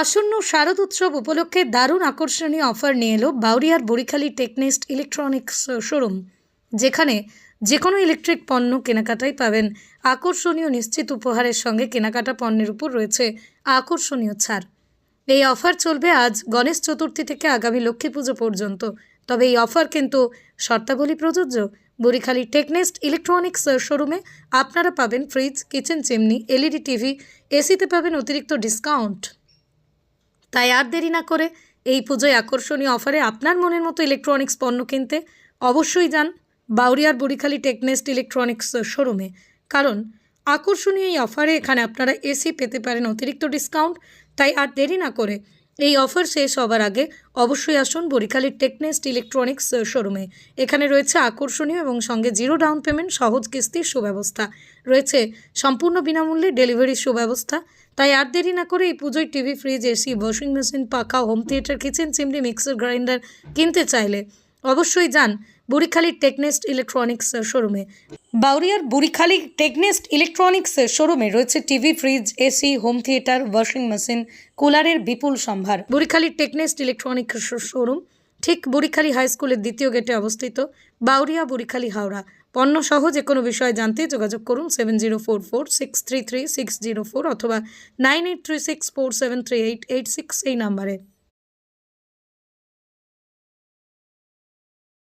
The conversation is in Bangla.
আসন্ন শারদ উৎসব উপলক্ষে দারুণ আকর্ষণীয় অফার নিয়ে এলো বাউরিয়ার বরিখালি টেকনিস্ট ইলেকট্রনিক্স শোরুম, যেখানে যে কোনো ইলেকট্রিক পণ্য কেনাকাটাই পাবেন। আকর্ষণীয় নিশ্চিত উপহারের সঙ্গে কেনাকাটা পণ্যের উপর রয়েছে আকর্ষণীয় ছাড়। এই অফার চলবে আজ গণেশ চতুর্থী থেকে আগামী লক্ষ্মী পুজো পর্যন্ত। তবে এই অফার কিন্তু শর্তাবলী প্রযোজ্য। বরিখালি টেকনেস্ট ইলেকট্রনিক্স শোরুমে আপনারা পাবেন fridge, kitchen, chimney, LED, TV, এসিতে পাবেন অতিরিক্ত ডিসকাউন্ট। তাই আর দেরি না করে এই পুজোয় আকর্ষণীয় অফারে আপনার মনের মতো ইলেকট্রনিক্স পণ্য কিনতে অবশ্যই যান বাউরিয়ার বরিখালি টেকনেস্ট ইলেকট্রনিক্স শোরুমে কারণ আকর্ষণীয় এই অফারে এখানে আপনারা এসি পেতে পারেন অতিরিক্ত ডিসকাউন্ট তাই আর দেরি না করে এই অফার শেষ হবার আগে অবশ্যই আসুন বরিখালির টেকনেস্ট ইলেকট্রনিক্স শোরুমে। এখানে রয়েছে আকর্ষণীয় এবং সঙ্গে জিরো ডাউন পেমেন্ট, সহজ কিস্তির সুব্যবস্থা। রয়েছে সম্পূর্ণ বিনামূল্যে ডেলিভারির সুব্যবস্থা। তাই আর দেরি না করে এই পুজোয় TV, fridge, AC, washing machine, পাখা, home theatre, kitchen, chimney, mixer, grinder কিনতে চাইলে অবশ্যই যান বুড়িখালির টেকনেস্ট ইলেকট্রনিক্স শোরুমে। বাউরিয়ার বুড়িখালি টেকনেস্ট ইলেকট্রনিক্স শোরুমে রয়েছে TV, fridge, AC, home theatre, washing machine, কুলারের বিপুল সম্ভার। বুড়িখালির টেকনেস্ট ইলেকট্রনিক শোরুম, ঠিক বুড়িখালি হাই স্কুলের দ্বিতীয় গেটে অবস্থিত বাউরিয়া বুড়িখালি হাওড়া। পণ্য সহ যে কোনো বিষয়ে জানতে যোগাযোগ করুন seven zero four four six three three six zero four অথবা nine eight three six four seven three eight eight six এই নাম্বারে।